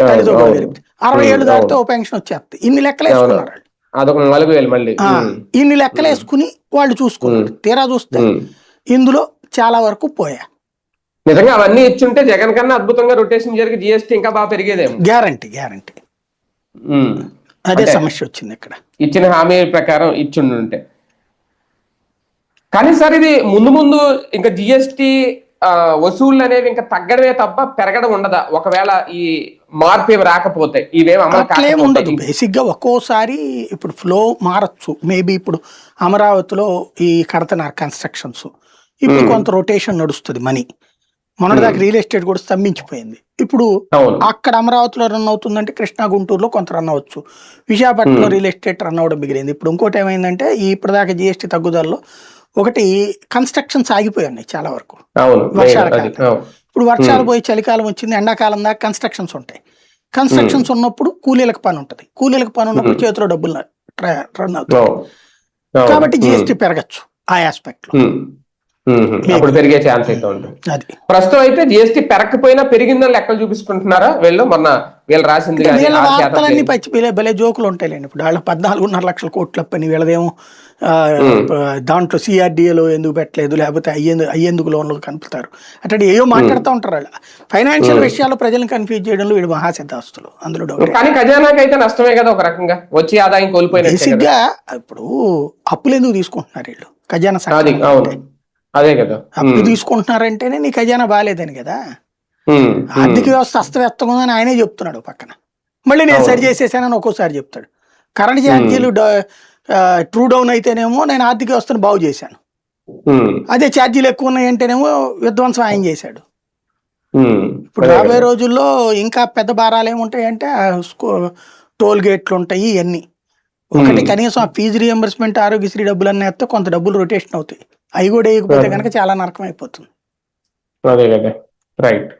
అరవై ఏళ్ళు దాటితే. ఓ పెన్షన్ వచ్చేస్తుంది. ఇన్ని లెక్కలు వేసుకున్నారు వాళ్ళు. అదొక నాలుగు వేలు మళ్ళీ. ఇన్ని లెక్కలు వేసుకుని వాళ్ళు చూసుకున్నారు. తీరా చూస్తే. ఇందులో చాలా వరకు పోయా. నిజంగా అవన్నీ ఇచ్చుంటే జగన్ కన్నా అద్భుతంగా రొటేషన్ జరిగి జిఎస్టీ ఇంకా బాగా పెరిగేదేమో. Guarantee guarantee. అదే సమస్య వచ్చింది ఇక్కడ. ఇచ్చిన హామీ ప్రకారం ఇచ్చిండుంటే. కానీ సార్ ఇది ముందు ముందు ఇంకా జిఎస్టి వసూళ్ళు అనేవి ఇంకా తగ్గడమే తప్ప పెరగడం ఉండదా? ఒకవేళ ఈ మార్పు ఏమి రాకపోతే ఇవేమి అమలు ఉండదు. బేసిక్గా ఒక్కోసారి ఇప్పుడు ఫ్లో మారచ్చు. మేబీ ఇప్పుడు అమరావతిలో ఈ కడతన్నారు కన్స్ట్రక్షన్స్. ఇప్పుడు కొంత రొటేషన్ నడుస్తుంది మనీ. మొన్నటిదాకా రియల్ ఎస్టేట్ కూడా స్తంభించిపోయింది. ఇప్పుడు అక్కడ అమరావతిలో రన్ అవుతుందంటే కృష్ణా గుంటూరులో కొంత రన్ అవ్వచ్చు. విశాఖపట్నంలో రియల్ ఎస్టేట్ రన్ అవ్వడం మిగిలింది. ఇప్పుడు ఇంకోటి ఏమైందంటే ఈ ఇప్పటిదాకా జిఎస్టీ తగ్గుదలలో ఒకటి కన్స్ట్రక్షన్స్ ఆగిపోయి ఉన్నాయి చాలా వరకు. వర్షాల కాలం. ఇప్పుడు వర్షాలు పోయి చలికాలం వచ్చింది ఎండాకాలం దాకా కన్స్ట్రక్షన్స్ ఉంటాయి. కన్స్ట్రక్షన్స్ ఉన్నప్పుడు కూలీలకు పని ఉంటుంది. కూలీలకు పని ఉన్నప్పుడు చేతిలో డబ్బులు రన్ అవుతాయి. కాబట్టి జిఎస్టీ పెరగచ్చు ఆ ఆస్పెక్ట్లో. అప్పుడు పెరిగే ఛాన్స్ అయితే ఉంటుంది. అది. ప్రస్తుతం అయితే జిఎస్టీ పెరగకపోయినా పెరిగిందని లెక్కలు చూపించుకుంటున్నారా వీళ్ళు మొన్న వీళ్ళు రాసింది వీళ్ళ వార్తలన్నీ. పచ్చి భలే జోకులు ఉంటాయిలేండి ఇప్పుడు వాళ్ళ పద్నాలుగున్నర లక్షల కోట్ల పని వీళ్ళదేమో దాంట్లో సిఆర్డిఏలో ఎందుకు పెట్టలేదు లేకపోతే అయ్యేందుకు అయ్యేందుకు లోన్లు కనుపుతారు అట్లాంటి ఏయో మాట్లాడుతూ ఉంటారు వాళ్ళు ఫైనాన్షియల్ విషయాల్లో ప్రజలను కన్ఫ్యూజ్ చేయడంలో వీడు మహాసిద్ధాస్తులు. అందులో డౌట్ కానీ ఖజానాకి అయితే నష్టమే కదా ఒక రకంగా. వచ్చి ఆదాయం కోల్పోయినట్టే బేసిక్ కదా. గా ఇప్పుడు అప్పులు ఎందుకు తీసుకుంటున్నారు వీళ్ళు? ఖజానా అది కదా. అప్పు తీసుకుంటున్నారంటేనే నీ ఖజానా బాగాలేదని కదా. ఆర్థిక వ్యవస్థ అస్తవ్యస్తంగా ఉందని ఆయనే చెప్తున్నాడు పక్కన. మళ్ళీ నేను సరి చేసేసానని ఒక్కోసారి చెప్తాడు. కరెంట్ ఛార్జీలు ట్రూ డౌన్ అయితేనేమో నేను ఆర్థిక వ్యవస్థను బాగు చేశాను. అదే ఛార్జీలు ఎక్కువ ఉన్నాయంటేనేమో విధ్వంసం ఆయన చేశాడు. ఇప్పుడు రాబోయే. రోజుల్లో ఇంకా పెద్ద భారాలు ఏముంటాయంటే టోల్ గేట్లు ఉంటాయి ఇవన్నీ ఒకటి. కనీసం ఆ ఫీజు రియంబర్స్మెంట్ ఆరోగ్యశ్రీ డబ్బులు అన్నీ వేస్తే కొంత డబ్బులు రొటేషన్ అవుతాయి. అవి కూడా వేయకపోతే. కనుక చాలా నరకం అయిపోతుంది అదే కదా. రైట్.